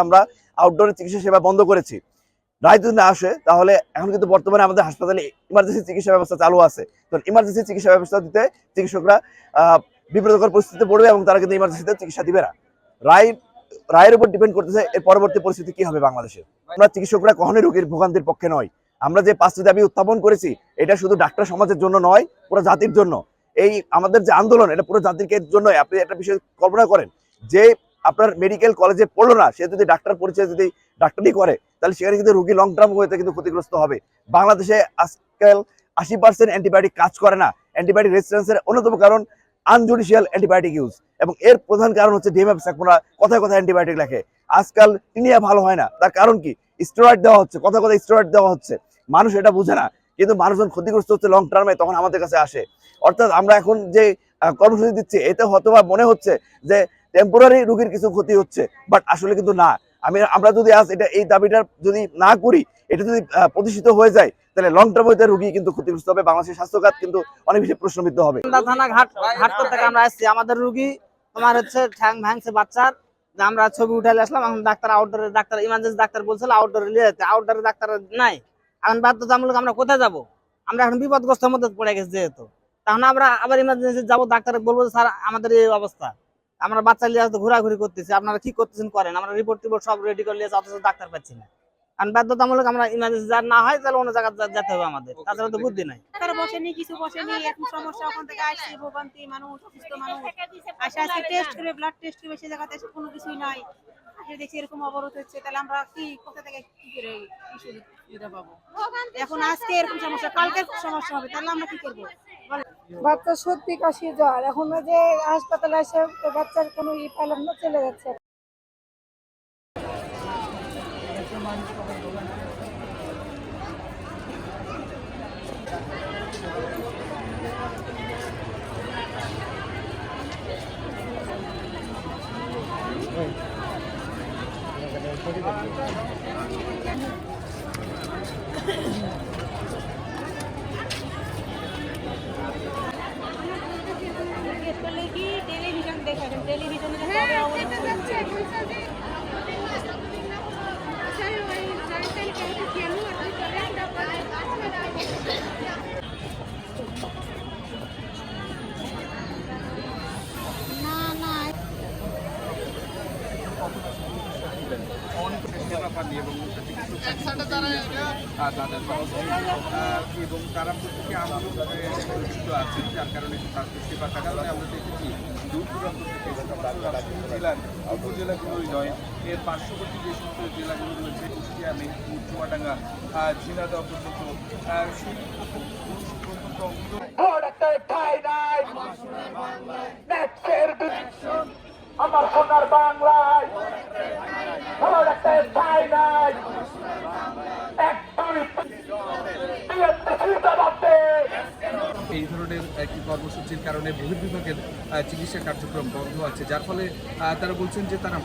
আমরা আউটডোরে চিকিৎসা সেবা বন্ধ করেছি। রায় যদি না আসে, তাহলে এখন কিন্তু বর্তমানে আমাদের হাসপাতালে ইমার্জেন্সি চিকিৎসা ব্যবস্থা চালু আছে। তো ইমার্জেন্সি চিকিৎসা ব্যবস্থা দিতে চিকিৎসকরা বিব্রতকর পরিস্থিতিতে পড়বে এবং তারা কিন্তু ইমার্জেন্সিতে চিকিৎসা দিবে না। রায়, রায়ের উপর ডিপেন্ড করতেছে এর পরবর্তী পরিস্থিতি কি হবে বাংলাদেশে। আমরা চিকিৎসকরা কখনোই রোগীর ভোগান্তির পক্ষে নয় আমরা যে পাঁচটি দাবি উত্থাপন করেছি, এটা শুধু ডাক্তার সমাজের জন্য নয়, পুরো জাতির জন্য। এই আমাদের যে আন্দোলন, এটা পুরো জাতিকে জন্য আপনি একটা বিষয় কল্পনা করেন। যে আপনার মেডিকেল কলেজে পড়ল না, সে যদি ডাক্তার পরিচয় যদি ডাক্তারি করে, তাহলে সেখানে কিন্তু রোগী লং টার্ম হয়ে কিন্তু ক্ষতিগ্রস্ত হবে। বাংলাদেশে আজকাল আশি পার্সেন্ট অ্যান্টিবায়োটিক কাজ করে না। অ্যান্টিবায়োটিক রেজিস্ট্যান্সের অন্যতম কারণ আনজুডিশিয়াল অ্যান্টিবায়োটিক ইউজ এবং এর প্রধান কারণ হচ্ছে ডিএমএফ সাকমোনা কথায় কথায় অ্যান্টিবায়োটিক লেখে। আজকাল টিনিয়া ভালো হয় না। তার কারণ কি? স্টেরয়েড দেওয়া হচ্ছে। কথা কথা স্টেরয়েড দেওয়া হচ্ছে। মানুষ এটা বুঝে না। কিন্তু মানুষজন ক্ষতিগ্রস্ত হচ্ছে লং টার্মে তখন আমাদের কাছে আসে। অর্থাৎ আমরা এখন যে কর্মসূচি দিচ্ছি, এতে হয়তো বা মনে হচ্ছে যে টেম্পোরারি রোগীর কিছু ক্ষতি হচ্ছে বাট আসলে কিন্তু না। আমি, আমরা যদি আজ এটা, এই দাবিটা যদি না করি, এটা যদি প্রতিষ্ঠিত হয়ে যায়, তাহলে লং টার্ম হইতে রোগী কিন্তু ক্ষতিগ্রস্ত হবে, বাংলাদেশের স্বাস্থ্য খাত কিন্তু অনেক বেশি প্রশ্নবিদ্ধ হবে। আমরা আসছি। আমাদের রুগী, তোমার হচ্ছে ঠ্যাং ভাঙছে বাচ্চার আমরা ছবি উঠালে আসলাম, এখন ডাক্তার আউটডোরে ডাক্তার ইমার্জেন্সি ডাক্তার বলছিল আউটডোরে নিয়ে যেতে আউটডোরে ডাক্তার নাই। এখন বাধ্যতামূলক আমরা কোথায় যাব? আমরা এখন বিপদগ্রস্তের মধ্যে পড়ে গেছি যেহেতু। তখন আমরা আবার ইমার্জেন্সি যাব ডাক্তার বলব স্যার, আমাদের এই অবস্থা। আমরা বাচ্চা নিয়ে ঘোরাঘুরি করতেছি আপনারা কি করতেছেন করেন। আমরা রিপোর্ট টিপোর্ট সব রেডি করে নিয়েছি অথচ ডাক্তার পাচ্ছি না। কারণ বাধ্যতামূলক আমরা ইমার্জেন্সি যা না হয় তাহলে অন্য জায়গায় যেতে হবে আমাদের। তাছাড়া তো বুদ্ধি নাই। তারা বসেনি কিছু বসেনি এরকম সমস্যা ওখান থেকে আসছে ভোগান্তি মানুষ অসুস্থ মানুষ। আসে আজকে টেস্ট করে ব্লাড টেস্ট করে বেশি জায়গাতে কোনো কিছুই নাই। আসে দেখছি এরকম অবরোধ হচ্ছে তাহলে আমরা কি কোথা থেকে কি করে সুবিধা পাবো? এখন আজকে এরকম সমস্যা কালকে সমস্যা হবে তাহলে আমরা কি করব? বাচ্চা সত্যি কাশি জ্বর। এখন যে হাসপাতালে এসে বাচ্চার কোনো ই পাইলাম না, চলে যাচ্ছে। কি টেলিভিশন দেখা টেলিভিশনে সেনাবাহিনী এবং তাদের এবং তারা প্রত্যেকে আন্দোলনে যুক্ত আছেন যার কারণে স্বাস্থ্য সেবার কারণে আমরা দেখেছি দূর দূরান্ত থেকে জেলার উপজেলাগুলোই নয় এর পার্শ্ববর্তী যে সমস্ত জেলাগুলো রয়েছে কুষ্টিয়া মেহেরপুর চুয়াডাঙ্গা আহ, ঝিনাইদহ পর্যন্ত সেই পর্যন্ত আমার সোনার বাংলায়। এই ধরনের একটি কর্মসূচির কারণে বহির্বিভাগের বিভাগের চিকিৎসা কার্যক্রম বন্ধ আছে, যার ফলে তারা বলছেন যে তারা